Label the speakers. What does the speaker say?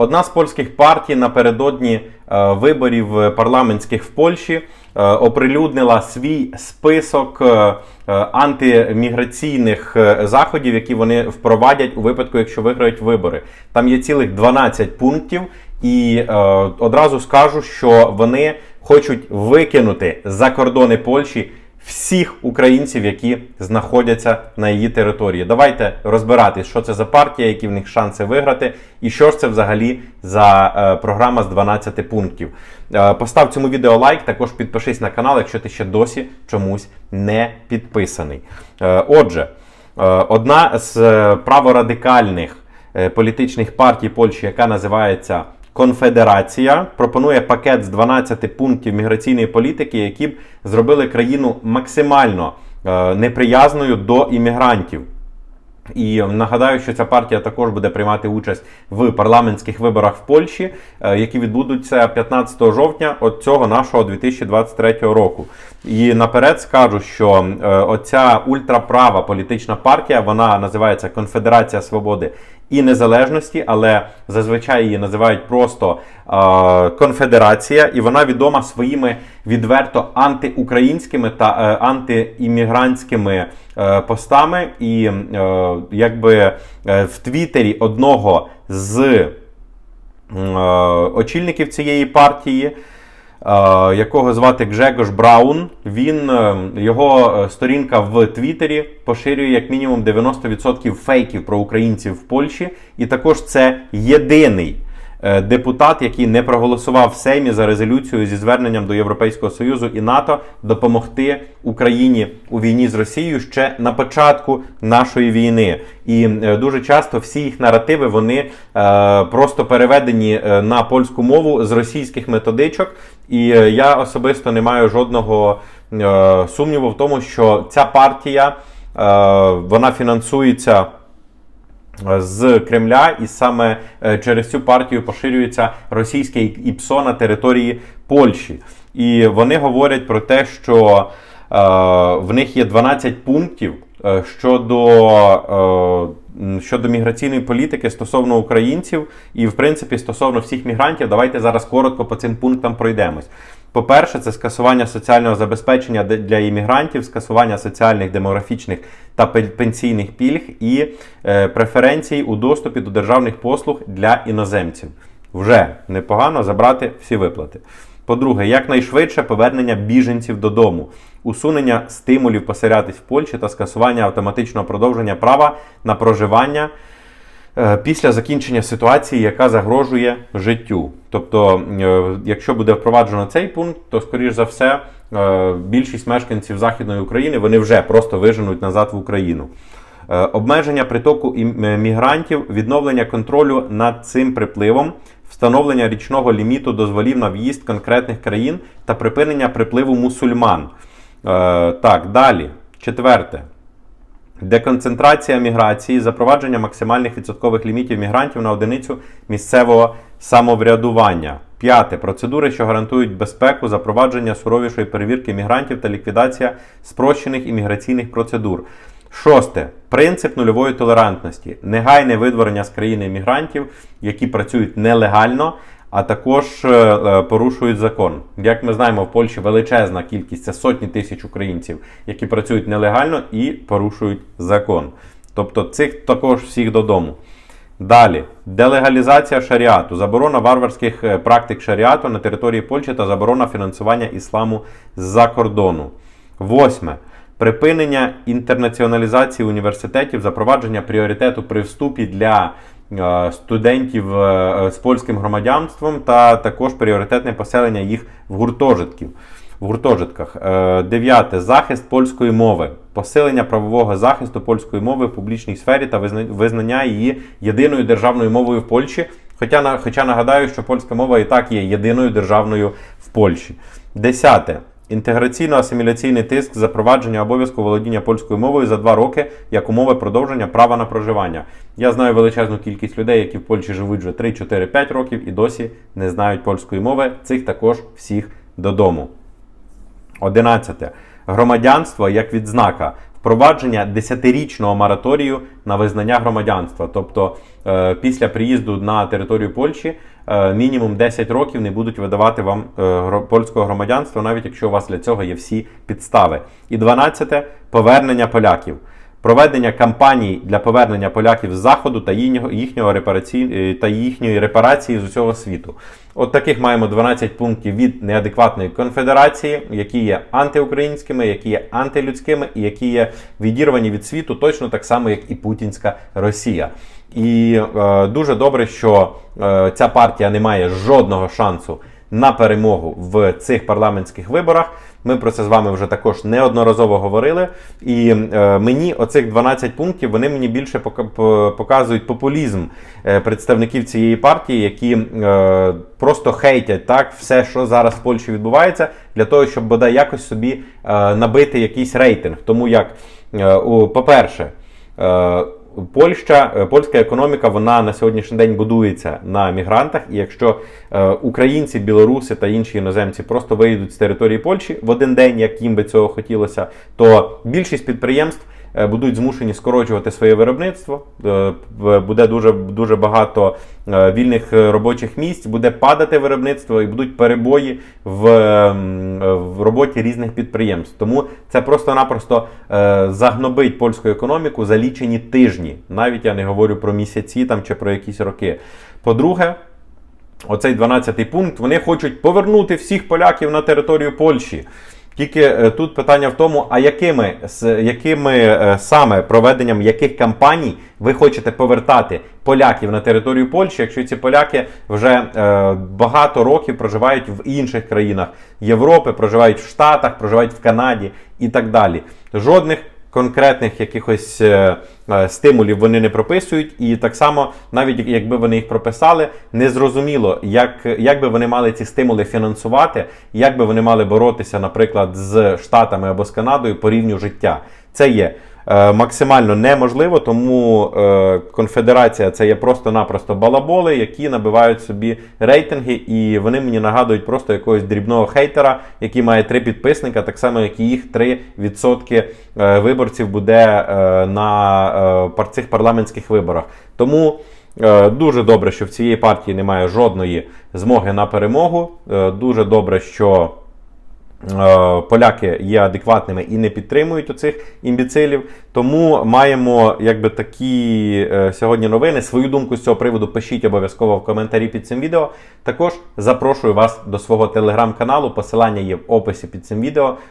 Speaker 1: Одна з польських партій напередодні е, виборів е, парламентських в Польщі е, оприлюднила свій список антиміграційних заходів, які вони впровадять у випадку, якщо виграють вибори. Там є цілих 12 пунктів, і одразу скажу, що вони хочуть викинути за кордони Польщі всіх українців, які знаходяться на її території. Давайте розбиратись, що це за партія, які в них шанси виграти, і що ж це взагалі за е, програма з 12 пунктів. Е, постав цьому відео лайк, також підпишись на канал, якщо ти ще досі чомусь не підписаний. Е, отже, е, одна з е, праворадикальних е, політичних партій Польщі, яка називається Конфедерація пропонує пакет з 12 пунктів міграційної політики, які б зробили країну максимально е, неприязною до іммігрантів. І нагадаю, що ця партія також буде приймати участь в парламентських виборах в Польщі, е, які відбудуться 15 жовтня от цього нашого 2023 року. І наперед скажу, що е, оця ультраправа політична партія вона називається Конфедерація Свободи і Незалежності, але зазвичай її називають просто е, Конфедерація, і вона відома своїми відверто антиукраїнськими та е, антиіммігрантськими е, постами. І е, якби е, в Твіттері одного з е, очільників цієї партії. Е, Якого звати Гжегош Браун, він е, його е, сторінка в Твіттері поширює як мінімум 90% фейків про українців в Польщі, і також це єдиний депутат, який не проголосував в Сеймі за резолюцію зі зверненням до Європейського Союзу і НАТО допомогти Україні у війні з Росією ще на початку нашої війни. І е, дуже часто всі їх наративи вони е, просто переведені е, на польську мову з російських методичок. І е, я особисто не маю жодного е, сумніву в тому, що ця партія е, вона фінансується з Кремля, і саме е, через цю партію поширюється російське ІПСО на території Польщі. І вони говорять про те, що е, в них є 12 пунктів е, щодо, щодо міграційної політики стосовно українців, і в принципі стосовно всіх мігрантів. Давайте зараз коротко по цим пунктам пройдемось. По-перше, це скасування соціального забезпечення для іммігрантів, скасування соціальних, демографічних та пен- пенсійних пільг і е, преференцій у доступі до державних послуг для іноземців. Вже непогано забрати всі виплати. По-друге, якнайшвидше повернення біженців додому, усунення стимулів поселятись в Польщі та скасування автоматичного продовження права на проживання після закінчення ситуації, яка загрожує життю. Тобто, е, якщо буде впроваджено цей пункт, то скоріш за все е, більшість мешканців Західної України вони вже просто виженуть назад в Україну. Е, Обмеження притоку е, мігрантів, відновлення контролю над цим припливом, встановлення річного ліміту дозволів на в'їзд конкретних країн та припинення припливу мусульман. Е, Так, далі. Четверте. Деконцентрація міграції, запровадження максимальних відсоткових лімітів мігрантів на одиницю місцевого самоврядування. П'яте. Процедури, що гарантують безпеку, запровадження суровішої перевірки мігрантів та ліквідація спрощених імміграційних процедур. Шосте. Принцип нульової толерантності. Негайне видворення з країни мігрантів, які працюють нелегально, а також е, е, порушують закон. Як ми знаємо, в Польщі величезна кількість це сотні тисяч українців, які працюють нелегально і порушують закон. Тобто цих також всіх додому. Далі делегалізація шаріату, заборона варварських е, практик шаріату на території Польщі та заборона фінансування ісламу з-за кордону. Восьме. Припинення інтернаціоналізації університетів, запровадження пріоритету при вступі для студентів е, з польським громадянством та також пріоритетне поселення їх в гуртожитків. В гуртожитках. Е, Дев'яте. Захист польської мови. Посилення правового захисту польської мови в публічній сфері та визнання її єдиною державною мовою в Польщі. Хоча, хоча нагадаю, що польська мова і так є єдиною державною в Польщі. Десяте. Інтеграційно-асиміляційний тиск запровадження обов'язку володіння польською мовою за два роки як умови продовження права на проживання. Я знаю величезну кількість людей, які в Польщі живуть вже 3, 4, 5 років і досі не знають польської мови. Цих також всіх додому. 11. Громадянство як відзнака. Впровадження 10-річного мораторію на визнання громадянства. Тобто е, після приїзду на територію Польщі е, мінімум 10 років не будуть видавати вам е, польського громадянства, навіть якщо у вас для цього є всі підстави. І 12 повернення поляків. Проведення кампаній для повернення поляків з заходу та їхнього, репарацій, е, та їхньої репарації з усього світу. От таких маємо 12 пунктів від неадекватної конфедерації, які є антиукраїнськими, які є антилюдськими і які є відірвані від світу, точно так само, як і Путінська Росія. І е, дуже добре, що е, ця партія не має жодного шансу на перемогу в цих парламентських виборах. Ми про це з вами вже також неодноразово говорили. І е, мені оцих 12 пунктів вони мені більше показують популізм е, представників цієї партії, які е, просто хейтять так все, що зараз в Польщі відбувається, для того, щоб бодай якось собі набити якийсь рейтинг. Тому як, по-перше, Польща, е, польська економіка, вона на сьогоднішній день будується на мігрантах. І якщо е, українці, білоруси та інші іноземці просто виїдуть з території Польщі в один день, як їм би цього хотілося, то більшість підприємств будуть змушені скорочувати своє виробництво. е, Буде дуже дуже багато е, вільних е, робочих місць, буде падати виробництво і будуть перебої в, в роботі різних підприємств. Тому це просто-напросто е, загнобить польську економіку за лічені тижні. Навіть я не говорю про місяці там чи про якісь роки. По-друге, оцей 12-й пункт, вони хочуть повернути всіх поляків на територію Польщі. Тільки е, тут питання в тому, а якими, з якими е, саме проведенням яких кампаній ви хочете повертати поляків на територію Польщі, якщо ці поляки вже е, багато років проживають в інших країнах Європи, проживають в Штатах, проживають в Канаді і так далі. Жодних конкретних якихось е, е, стимулів вони не прописують, і так само, навіть якби вони їх прописали, незрозуміло, як, як би вони мали ці стимули фінансувати, як би вони мали боротися, наприклад, з Штатами або з Канадою по рівню життя. Це є максимально неможливо, тому е, конфедерація це є просто-напросто балаболи, які набивають собі рейтинги, і вони мені нагадують просто якогось дрібного хейтера, який має три підписника, так само, як і їх 3% е, виборців буде е, на е, цих парламентських виборах. Тому е, дуже добре, що в цієї партії немає жодної змоги на перемогу. Е, Дуже добре, що. Е, Поляки є адекватними і не підтримують оцих імбіцилів. Тому маємо якби такі е, сьогодні новини. Свою думку з цього приводу пишіть обов'язково в коментарі під цим відео. Також запрошую вас до свого телеграм-каналу. Посилання є в описі під цим відео.